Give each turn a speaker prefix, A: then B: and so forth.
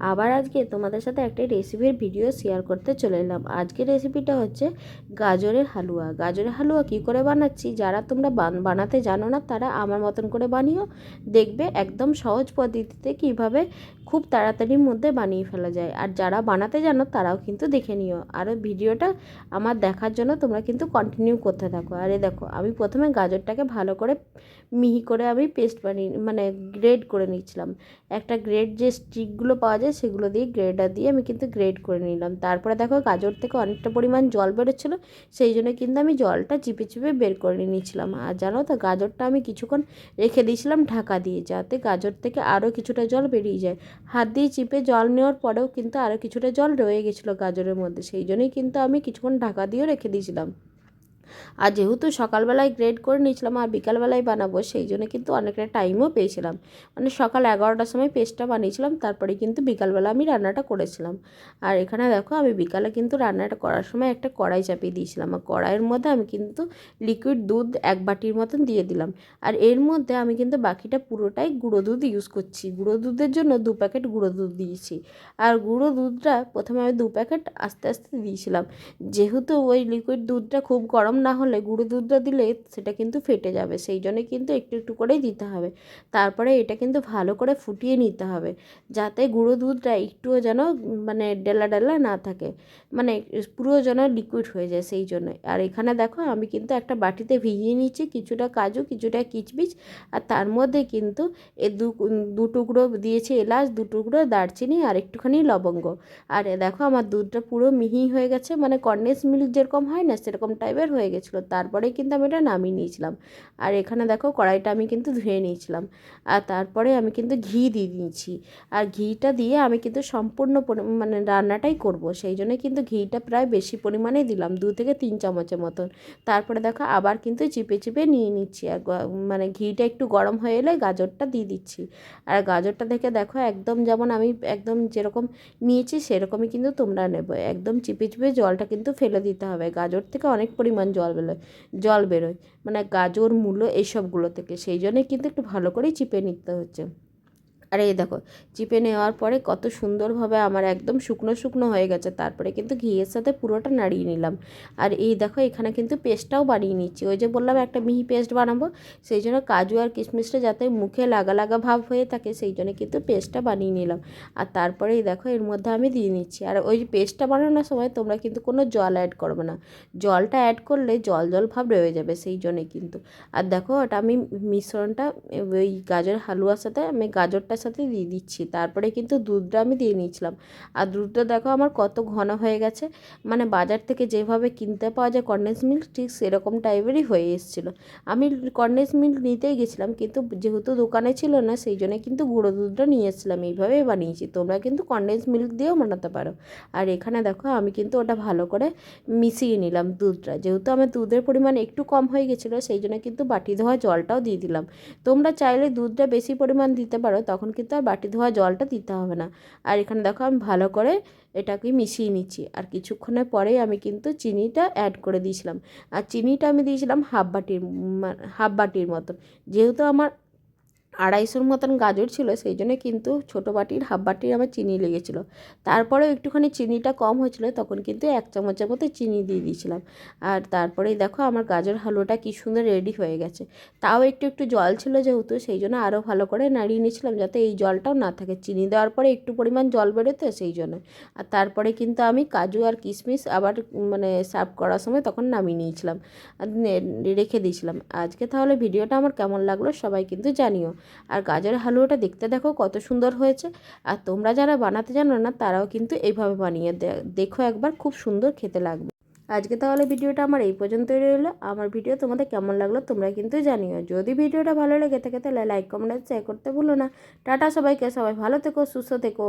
A: আবার আজকে তোমাদের সাথে একটা রেসিপির ভিডিও শেয়ার করতে চলে এলাম। আজকের রেসিপিটা হচ্ছে গাজরের হালুয়া। গাজরের হালুয়া কি করে বানাচ্ছি? যারা তোমরা বানাতে জানো না, তারা আমার মতন করে বানিও। দেখবে একদম সহজ পদ্ধতিতে কীভাবে খুব তাড়াতাড়ির মধ্যে বানিয়ে ফেলা যায়। আর যারা বানাতে জানো, তারাও কিন্তু দেখে নিও। আর ভিডিওটা আমার দেখার জন্য তোমরা কিন্তু কন্টিনিউ করতে থাকো। আরে দেখো, আমি প্রথমে গাজরটাকে ভালো করে মিহি করে আমি পেস্ট বানিয়ে মানে গ্রেড করে নিচ্ছিলাম। একটা গ্রেড যে স্টিকগুলো পাওয়া যায় সেগুলো দিয়ে গ্রেডার দিয়ে আমি কিন্তু গ্রেড করে নিলাম। তারপরে দেখো গাজর থেকে অনেকটা পরিমাণ জল বেরোচ্ছিলো, সেই জন্য কিন্তু আমি জলটা চিপে চিপে বের করে নিয়েছিলাম। আর জানো তো গাজরটা আমি কিছুক্ষণ রেখে দিয়েছিলাম ঢাকা দিয়ে, যাতে গাজর থেকে আরও কিছুটা জল বেরিয়ে যায়। হাত দিয়ে চিপে জল নেওয়ার পরেও কিন্তু আরও কিছুটা জল রয়ে গেছিল গাজরের মধ্যে, সেই জন্যই কিন্তু আমি কিছুক্ষণ ঢাকা দিয়েও রেখে দিয়েছিলাম। আর যেহেতু সকালবেলায় গ্রেড করে নিয়েছিলাম আর বিকালবেলায় বানাবো, সেই জন্য কিন্তু অনেকটা টাইমও পেয়েছিলাম। মানে সকাল এগারোটার সময় পেস্টটা বানিয়েছিলাম, তারপরে কিন্তু বিকালবেলা আমি রান্নাটা করেছিলাম। আর এখানে দেখো, আমি বিকালে কিন্তু রান্নাটা করার সময় একটা কড়াই চাপিয়ে দিয়েছিলাম। আর কড়াইয়ের মধ্যে আমি কিন্তু লিকুইড দুধ এক বাটির মতন দিয়ে দিলাম। আর এর মধ্যে আমি কিন্তু বাকিটা পুরোটাই গুঁড়ো দুধ ইউজ করছি। গুঁড়ো দুধের জন্য দু প্যাকেট গুঁড়ো দুধ দিয়েছি। আর গুঁড়ো দুধটা প্রথমে আমি দু প্যাকেট আস্তে আস্তে দিয়েছিলাম। যেহেতু ওই লিকুইড দুধটা খুব গরম না হলে গুঁড়ো দুধটা দিলে সেটা কিন্তু ফেটে যাবে। সেই জন্য কিন্তু একটু একটু করেই দিতে হবে। তারপরে এটা কিন্তু ভালো করে ফুটিয়ে নিতে হবে। যাতে গুঁড়ো দুধটা একটুও যেন মানে ডেলা ডেলা না থাকে। মানে পুরো যেন লিকুইড হয়ে যায় সেই জন্য। আর এখানে দেখো, আমি কিন্তু একটা বাটিতে ভিজিয়ে নিচ্ছি কিছুটা কাজু, কিছুটা কিচমিচ। আর তার মধ্যে কিন্তু এ দু দু টুকরো দিয়েছি এলাচ, দু টুকরো দারচিনি আর একটুখানি লবঙ্গ। আর দেখো, আমার দুধটা পুরো মিহি হয়ে গেছে। মানে কন্ডেন্স মিল্ক যেরকম হয় না, সেরকম টাইপের হয়ে গেছিল। তারপরে কিন্তু আমি এটা নামিয়ে নিয়েছিলাম। আর এখানে দেখো কড়াইটা আমি কিন্তু ধুয়ে নিয়েছিলাম। আর তারপরে আমি কিন্তু ঘি দিয়ে দিয়েছি। আর ঘিটা দিয়ে আমি কিন্তু সম্পূর্ণ পরি- মানে রান্নাটাই করব। সেই জন্য কিন্তু ঘিটা প্রায় বেশি পরিমাণে দিলাম, দু থেকে তিন চামচের মতন। তারপরে দেখো আবার কিন্তু চিপে চিপে নিয়ে নিচ্ছি। আর মানে ঘিটা একটু গরম হয়ে এলে গাজরটা দিয়ে দিচ্ছি। আর গাজরটা দেখে দেখো একদম যেমন আমি একদম যেরকম নিয়েছি সেরকমই কিন্তু তোমরা নেবে। একদম চিপে চিপে জলটা কিন্তু ফেলে দিতে হবে। গাজর থেকে অনেক পরিমাণ জল বেরোয় জল বেরোয়। মানে গাজর, মূলো, এইসবগুলো থেকে। সেই জন্যে কিন্তু একটু ভালো করেই চিপে নিতে হচ্ছে। আর এই দেখো, চিপে নেওয়ার পরে কত সুন্দরভাবে আমার একদম শুকনো শুকনো হয়ে গেছে, তারপরে কিন্তু ঘিয়ের সাথে পুরোটা নাড়িয়ে নিলাম। আর এই দেখো, এখানে কিন্তু পেস্টটাও বানিয়ে নিচ্ছি। ওই যে বললাম, একটা মিহি পেস্ট বানাবো, সেই জন্য কাজু আর কিশমিশটা যাতে মুখে লাগা লাগা ভাব হয়ে থাকে, সেই জন্য কিন্তু পেস্টটা বানিয়ে নিলাম। আর তারপরে এই দেখো, এর মধ্যে আমি দিয়ে নিচ্ছি। আর ওই পেস্টটা বানানোর সময় তোমরা কিন্তু কোনো জল অ্যাড করবে না। জলটা অ্যাড করলে জল জল ভাব রয়ে যাবে, সেই জন্যে কিন্তু। আর দেখো, ওটা আমি মিশ্রণটা, ওই গাজর হালুয়ার সাথে আমি গাজরটার সাথে দিয়ে দিচ্ছি। তারপরে কিন্তু দুধটা আমি দিয়ে নিয়েছিলাম। আর দুধটা দেখো আমার কত ঘন হয়ে গেছে। মানে বাজার থেকে যেভাবে কিনতে পাওয়া যায় কন্ডেন্স মিল্ক ঠিক সেরকম টাইপেরই হয়ে এসেছিল। আমি কন্ডেন্স মিল্ক নিতেই গেছিলাম কিন্তু যেহেতু দোকানে ছিল না সেই জন্য কিন্তু গুঁড়ো দুধটা নিয়ে এসেছিলাম। এইভাবেই বানিয়েছি। তোমরা কিন্তু কন্ডেন্স মিল্ক দিয়েও বানাতে পারো। আর এখানে দেখো আমি কিন্তু ওটা ভালো করে মিশিয়ে নিলাম দুধটা। যেহেতু আমার দুধের পরিমাণ একটু কম হয়ে গেছিল সেই জন্য কিন্তু বাটি ধোয়া জলটাও দিয়ে দিলাম। তোমরা চাইলে দুধটা বেশি পরিমাণ দিতে পারো তখন কিন্তু আর বাটি ধোয়া জলটা দিতে হবে না। আর এখানে দেখো আমি ভালো করে এটাকে মিশিয়ে নিচ্ছি। আর কিছুক্ষণের পরেই আমি কিন্তু চিনিটা অ্যাড করে দিয়েছিলাম। আর চিনিটা আমি দিয়েছিলাম হাফ বাটির মা- হাফ বাটির মতন যেহেতু আমার আড়াইশোর মতন গাজর ছিল, সেই জন্য কিন্তু ছোটো বাটির, হাফ বাটির আমার চিনি লেগেছিলো। তারপরেও একটুখানি চিনিটা কম হয়েছিল, তখন কিন্তু এক চামচের মতো চিনি দিয়ে দিয়েছিলাম। আর তারপরেই দেখো আমার গাজর হালুয়াটা কী সুন্দর রেডি হয়ে গেছে। তাও একটু একটু জল ছিল যেহেতু, সেই জন্য আরও ভালো করে নাড়িয়ে নিয়েছিলাম যাতে এই জলটাও না থাকে। চিনি দেওয়ার পরে একটু পরিমাণ জল বেরোতো, সেই জন্য। আর তারপরে কিন্তু আমি কাজু আর কিশমিশ আবার মানে সার্ভ করার সময় তখন নামিয়ে নিয়েছিলাম। রেখে দিয়েছিলাম। আজকে তাহলে ভিডিওটা আমার কেমন লাগল সবাই কিন্তু জানিও। আর গাজরের হালুয়াটা দেখতে দেখো কত সুন্দর হয়েছে। আর তোমরা যারা বানাতে জানো না, তারাও কিন্তু এইভাবে বানিয়ে দেখো একবার, খুব সুন্দর খেতে লাগবে। আজকে তাহলে ভিডিওটা আমার এই পর্যন্তই রইল। আমার ভিডিও তোমাদের কেমন লাগল তোমরা কিন্তু জানিও। যদি ভিডিওটা ভালো লেগে থাকে তাহলে লাইক কমেন্ট শেয়ার করতে ভুলো না। টাটা সবাইকে, সবাই ভালো থেকো, সুস্থ থেকো।